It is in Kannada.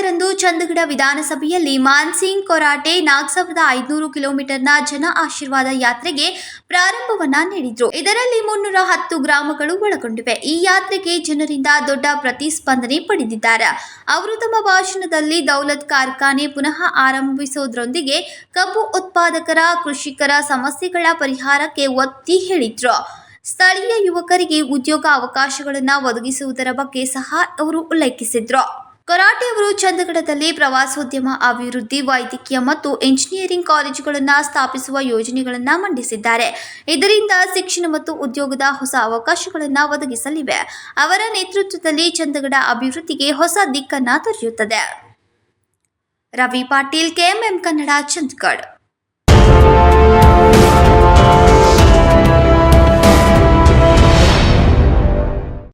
ಚಂದಗಡ ವಿಧಾನಸಭೆಯಲ್ಲಿ ಮಾನ್ಸಿಂಗ್ ಕೊರಾಟೆ ನಾಲ್ಕು ಸಾವಿರದ ಐದುನೂರು ಕಿಲೋಮೀಟರ್ನ ಜನ ಆಶೀರ್ವಾದ ಯಾತ್ರೆಗೆ ಪ್ರಾರಂಭವನ್ನ ನೀಡಿದ್ರು. ಇದರಲ್ಲಿ ಮುನ್ನೂರ ಹತ್ತು ಗ್ರಾಮಗಳು ಒಳಗೊಂಡಿವೆ. ಈ ಯಾತ್ರೆಗೆ ಜನರಿಂದ ದೊಡ್ಡ ಪ್ರತಿಸ್ಪಂದನೆ ಪಡೆದಿದ್ದಾರೆ. ಅವರು ತಮ್ಮ ಭಾಷಣದಲ್ಲಿ ದೌಲತ್ ಕಾರ್ಖಾನೆ ಪುನಃ ಆರಂಭಿಸುವುದರೊಂದಿಗೆ ಕಬ್ಬು ಉತ್ಪಾದಕರ, ಕೃಷಿಕರ ಸಮಸ್ಯೆಗಳ ಪರಿಹಾರಕ್ಕೆ ಒತ್ತಿ ಹೇಳಿದ್ರು. ಸ್ಥಳೀಯ ಯುವಕರಿಗೆ ಉದ್ಯೋಗ ಅವಕಾಶಗಳನ್ನು ಒದಗಿಸುವುದರ ಬಗ್ಗೆ ಸಹ ಅವರು ಉಲ್ಲೇಖಿಸಿದ್ರು. ಕೊರಾಟೆ ಅವರು ಚಂದಗಡದಲ್ಲಿ ಪ್ರವಾಸೋದ್ಯಮ ಅಭಿವೃದ್ಧಿ, ವೈದ್ಯಕೀಯ ಮತ್ತು ಎಂಜಿನಿಯರಿಂಗ್ ಕಾಲೇಜುಗಳನ್ನು ಸ್ಥಾಪಿಸುವ ಯೋಜನೆಗಳನ್ನು ಮಂಡಿಸಿದ್ದಾರೆ. ಇದರಿಂದ ಶಿಕ್ಷಣ ಮತ್ತು ಉದ್ಯೋಗದ ಹೊಸ ಅವಕಾಶಗಳನ್ನು ಒದಗಿಸಲಿವೆ. ಅವರ ನೇತೃತ್ವದಲ್ಲಿ ಚಂದಗಡ ಅಭಿವೃದ್ಧಿಗೆ ಹೊಸ ದಿಕ್ಕನ್ನು ದೊರೆಯುತ್ತದೆ ರವಿ ಪಾಟೀಲ್, ಕೆಎಂಎಂ ಕನ್ನಡ, ಚಂದಗಡ್.